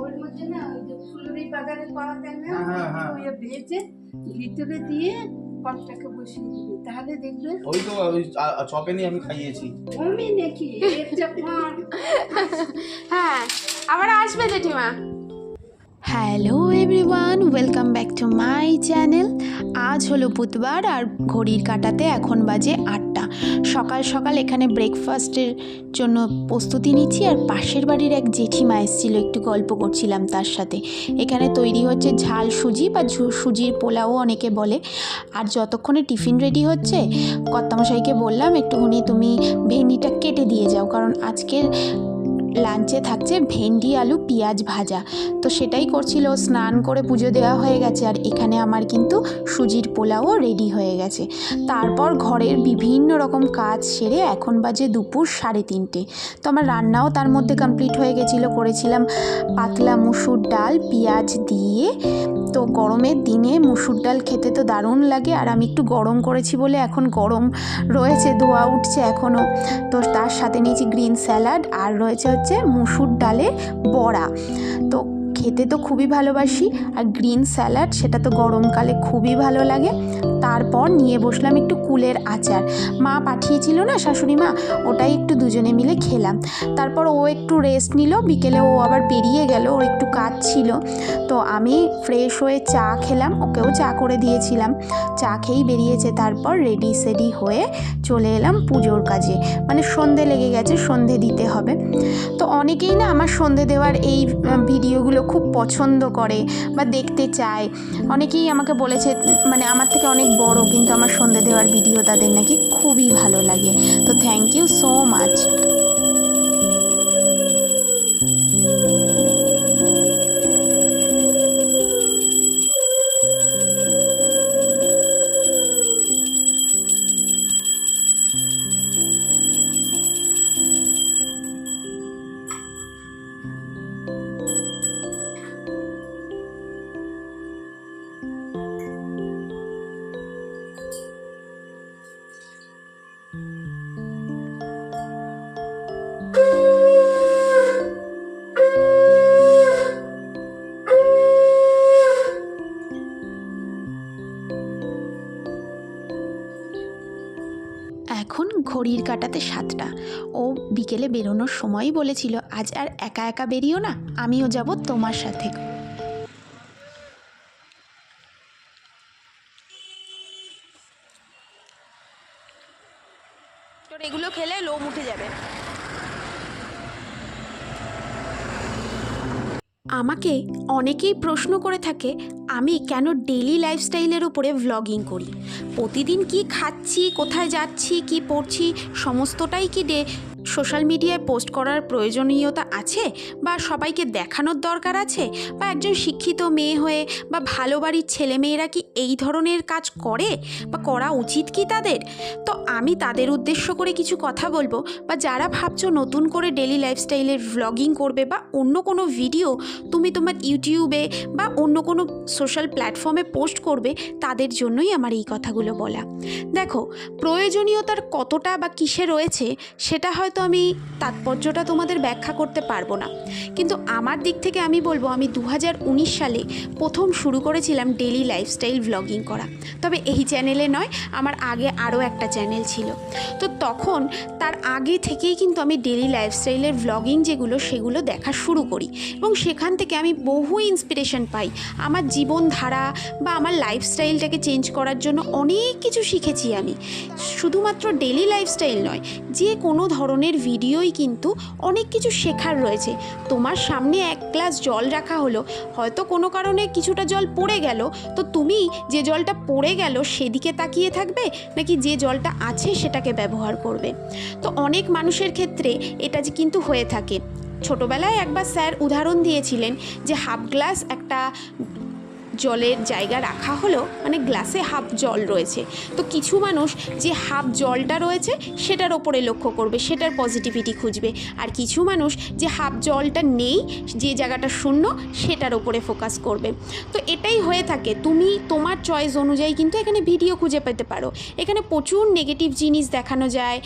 ওর মধ্যে না ওই যে ফুলুরি বাজারে পাওয়া যায় না হ্যাঁ, হ্যাঁ, ওই ভেজে ভিতরে দিয়ে পটটাকে বসিয়ে দিবি। তাহলে দেখবে ওই তো ওই চপে নিয়ে আমি খাইয়েছি। অমি নাকি? হ্যাঁ আবার আসবে জেঠিমা। Hello everyone welcome back to my channel আজ হলো বুধবার আর ঘড়ির কাটাতে এখন বাজে আটটা। সকাল সকাল এখানে ব্রেকফাস্টের জন্য প্রস্তুতি নিচ্ছি আর পাশের বাড়ির এক জেঠিমা এসেছিল, একটু গল্প করছিলাম তার সাথে। এখানে তৈরি হচ্ছে ঝাল সুজি বা সুজির পোলাও অনেকে বলে। আর যতক্ষণে টিফিন রেডি হচ্ছে, কর্তামশাইকে বললাম, একটুখানি তুমি ভেন্ডিটা কেটে দিয়ে যাও। কারণ আজকের লাঞ্চে থাকছে ভেন্ডি, আলু, পেঁয়াজ ভাজা। তো সেটাই করছিল, স্নান করে পুজো দেওয়া হয়ে গেছে আর এখানে আমার কিন্তু সুজির পোলাও রেডি হয়ে গেছে। তারপর ঘরের বিভিন্ন রকম কাজ সেরে এখন বাজে দুপুর সাড়ে তিনটে। তো আমার রান্নাও তার মধ্যে কমপ্লিট হয়ে গেছিল, করেছিলাম পাতলা মুসুর ডাল, পেঁয়াজ দিয়ে। তো গরমের দিনে মুসুর ডাল খেতে তো দারুণ লাগে আর আমি একটু গরম করেছি বলে এখন গরম রয়েছে, ধোয়া উঠছে এখনও তো তার সাথে নিয়েছি গ্রিন স্যালাড আর রয়েছে হচ্ছে মুসুর ডালের বড়া। তো খেতে তো খুবই ভালোবাসি, আর গ্রিন স্যালাড সেটা তো গরমকালে খুবই ভালো লাগে। তারপর নিয়ে বসলাম একটু কুলের আচার। মা পাঠিয়েছিল না শাশুড়ি মা? ওটাই একটু দুজনে মিলে খেলাম। তারপর ও একটু রেস্ট নিল। বিকেলে ও আবার বেরিয়ে গেল। ওর একটু কাজ ছিল। তো আমি ফ্রেশ হয়ে চা খেলাম। ওকেও চা করে দিয়েছিলাম। চা খেয়েই বেরিয়েছে। তারপর রেডি সেডি হয়ে চলে এলাম পুজোর কাজে। মানে সন্ধে লেগে গেছে, সন্ধে দিতে হবে। তো অনেকেই না আমার সন্ধে দেওয়ার এই ভিডিওগুলো খুব পছন্দ করে বা দেখতে চায়। অনেকেই আমাকে বলেছে মানে আমার থেকে অনেক বড়, কিন্তু আমার সন্ধে দেওয়ার ভিডিও তাদের নাকি খুবই ভালো লাগে। তো থ্যাংক ইউ সো মাচ এখন ঘড়ির কাটাতে সাতটা। ও বিকেলে বেরোনোর সময়ই বলেছিল, আজ আর একা একা বেরিও না, আমিও যাব তোমার সাথে। তোর এগুলো খেলে লোম উঠে যাবে। আমাকে অনেকেই প্রশ্ন করে থাকে, আমি কেন ডেলি লাইফস্টাইলের উপরে ভ্লগিং করি? প্রতিদিন কি খাচ্ছি, কোথায় যাচ্ছি, কি পড়ছি, সমস্তটাই কি ডে সোশ্যাল মিডিয়ায় পোস্ট করার প্রয়োজনীয়তা আছে বা সবাইকে দেখানোর দরকার আছে? বা একজন শিক্ষিত মেয়ে হয়ে বা ভালো বাড়ির ছেলেমেয়েরা কি এই ধরনের কাজ করে? বা করা উচিত কি তাদের? তো আমি তাদের উদ্দেশ্য করে কিছু কথা বলব বা যারা ভাবছ নতুন করে ডেলি লাইফস্টাইলের ভ্লগিং করবে বা অন্য কোনো ভিডিও তুমি তোমার ইউটিউবে বা অন্য কোনো সোশ্যাল প্ল্যাটফর্মে পোস্ট করবে, তাদের জন্যই আমার এই কথাগুলো বলা। দেখো, প্রয়োজনীয়তার কতটা বা কিসে রয়েছে, সেটা হয়তো আমি তাৎপর্যটা তোমাদের ব্যাখ্যা করতে পারব না। কিন্তু আমার দিক থেকে আমি বলব, আমি দু হাজার উনিশ সালে প্রথম শুরু করেছিলাম ডেলি লাইফস্টাইল ভ্লগিং করা। তবে এই চ্যানেলে নয়, আমার আগে আরও একটা চ্যানেল ছিল। তো তখন তার আগে থেকেই কিন্তু আমি ডেলি লাইফস্টাইলের ভ্লগিং যেগুলো, সেগুলো দেখা শুরু করি। এবং সেখান থেকে আমি বহু ইন্সপিরেশন পাই। আমার জীবনধারা বা আমার লাইফস্টাইলটাকে চেঞ্জ করার জন্য অনেক কিছু শিখেছি আমি। শুধুমাত্র ডেলি লাইফস্টাইল নয়, যে কোনো ধরনের ভিডিওই কিন্তু অনেক কিছু শেখার রয়েছে। তোমার সামনে এক গ্লাস জল রাখা হলো, হয়তো কোনো কারণে কিছুটা জল পড়ে গেল, তো তুমি যে জলটা পড়ে গেল সেদিকে তাকিয়ে থাকবে, নাকি যে জলটা আছে সেটাকে ব্যবহার করবে? তো অনেক মানুষের ক্ষেত্রে এটা যে কিন্তু হয়ে থাকে। ছোটোবেলায় একবার স্যার উদাহরণ দিয়েছিলেন যে হাফ গ্লাস একটা জলের জায়গা রাখা হলো মানে গ্লাসে হাফ জল রয়েছে। তো কিছু মানুষ যে হাফ জলটা রয়েছে সেটার ওপরে লক্ষ্য করবে, সেটার পজিটিভিটি খুঁজবে। আর কিছু মানুষ যে হাফ জলটা নেই, যে জায়গাটা শূন্য, সেটার ওপরে ফোকাস করবে। তো এটাই হয়ে থাকে। তুমি তোমার চয়েস অনুযায়ী কিন্তু এখানে ভিডিও খুঁজে পেতে পারো। এখানে প্রচুর নেগেটিভ জিনিস দেখানো যায়।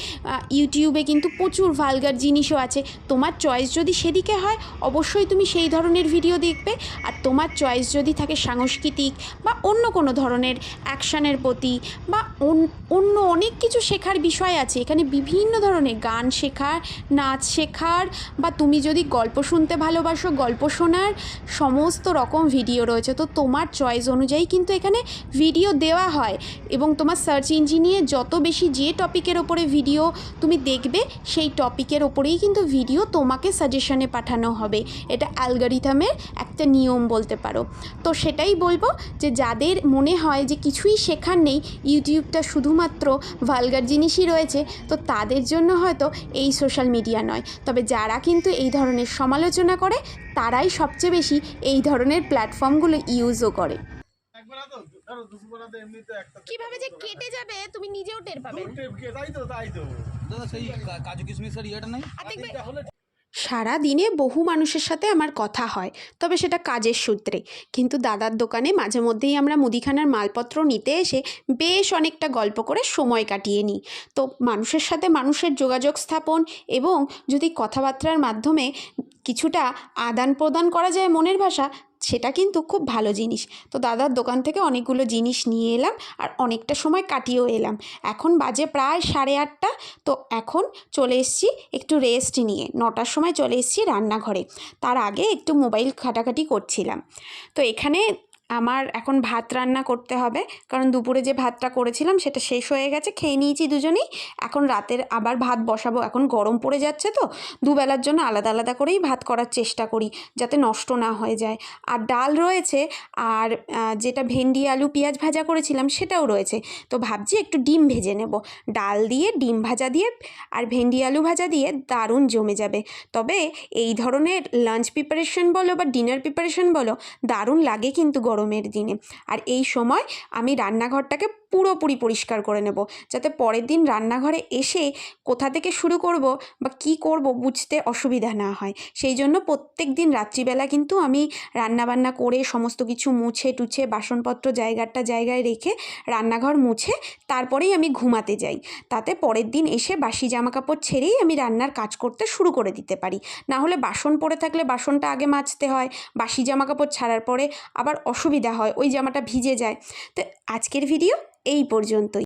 ইউটিউবে কিন্তু প্রচুর ভালগার জিনিসও আছে। তোমার চয়েস যদি সেদিকে হয়, অবশ্যই তুমি সেই ধরনের ভিডিও দেখবে। আর তোমার চয়েস যদি থাকে সাংস্কৃতিক বা অন্য কোনো ধরনের অ্যাকশানের প্রতি বা অন- অন্য অনেক কিছু শেখার বিষয় আছে। এখানে বিভিন্ন ধরনের গান শেখার, নাচ শেখার বা তুমি যদি গল্প শুনতে ভালোবাসো, গল্প শোনার সমস্ত রকম ভিডিও রয়েছে। তো তোমার চয়েস অনুযায়ী কিন্তু এখানে ভিডিও দেওয়া হয় এবং তোমার সার্চ ইঞ্জিনে যত বেশি যে টপিকের ওপরে ভিডিও তুমি দেখবে, সেই টপিকের ওপরেই কিন্তু ভিডিও তোমাকে সাজেশনে পাঠানো হবে। এটা অ্যালগারিথামের একটা নিয়ম বলতে পারো। তো সেটাই বলব যে যাদের মনে হয় যে কিছুই শেখার নেই ইউটিউবটা শুধুমাত্র ভালগার জিনিসই রয়েছে তো তাদের জন্য হয়তো এই সোশ্যাল মিডিয়া নয়। তবে যারা কিন্তু এই ধরনের সমালোচনা করে তারাই সবচেয়ে বেশি এই ধরনের প্ল্যাটফর্মগুলো ইউজও করে। কীভাবে যে কেটে যাবে তুমি নিজেও টের পাবে তাই তো তাই তো। দাদা সেই কাজু কিশমিশের ইয়েটা নাই? সারা দিনে বহু মানুষের সাথে আমার কথা হয়, তবে সেটা কাজের সূত্রে। কিন্তু দাদার দোকানে মাঝে মধ্যেই আমরা মুদিখানার মালপত্র নিতে এসে বেশ অনেকটা গল্প করে সময় কাটিয়ে নিই। তো মানুষের সাথে মানুষের যোগাযোগ স্থাপন এবং যদি কথাবার্তার মাধ্যমে কিছুটা আদান প্রদান করা যায় মনের ভাষা সেটা কিন্তু খুব ভালো জিনিস। তো দাদার দোকান থেকে অনেকগুলো জিনিস নিয়ে এলাম আর অনেকটা সময় কাটিয়েও এলাম। এখন বাজে প্রায় সাড়ে আটটা। তো এখন চলে এসছি একটু রেস্ট নিয়ে। নটার সময় চলে এসছি রান্নাঘরে। তার আগে একটু মোবাইল ঘাটাঘাটি করছিলাম। তো এখানে আমার এখন ভাত রান্না করতে হবে। কারণ দুপুরে যে ভাতটা করেছিলাম সেটা শেষ হয়ে গেছে, খেয়ে নিয়েছি দুজনেই। এখন রাতের আবার ভাত বসাবো। এখন গরম পড়ে যাচ্ছে তো। দুবেলার জন্য আলাদা আলাদা করেই ভাত করার চেষ্টা করি, যাতে নষ্ট না হয়ে যায়। আর ডাল রয়েছে, আর যেটা ভেন্ডি, আলু, পেঁয়াজ ভাজা করেছিলাম সেটাও রয়েছে। তো ভাবছি একটু ডিম ভেজে নেব। ডাল দিয়ে, ডিম ভাজা দিয়ে, আর ভেন্ডি, আলু ভাজা দিয়ে দারুণ জমে যাবে। তবে এই ধরনের লাঞ্চ প্রিপারেশন বলো বা ডিনার প্রিপারেশন বলো, দারুণ লাগে কিন্তু গরমের দিনে। আর এই সময় আমি রান্নাঘরটাকে পুরোপুরি পরিষ্কার করে নেব। যাতে পরের দিন রান্নাঘরে এসে কোথা থেকে শুরু করব বা কি করব বুঝতে অসুবিধা না হয়। সেই জন্য প্রত্যেক দিন রাত্রিবেলা কিন্তু আমি রান্নাবান্না করে সমস্ত কিছু মুছে টুছে বাসনপত্র জায়গাটা জায়গায় রেখে রান্নাঘর মুছে তারপরেই আমি ঘুমাতে যাই। তাতে পরের দিন এসে বাসি জামা কাপড় ছেড়েই আমি রান্নার কাজ করতে শুরু করে দিতে পারি। না হলে বাসন পড়ে থাকলে বাসনটা আগে মাজতে হয়, বাসি জামা কাপড় ছাড়ার পরে আবার অসুবিধা হয়, ওই জামাটা ভিজে যায়। তো আজকের ভিডিও এই পর্যন্তই।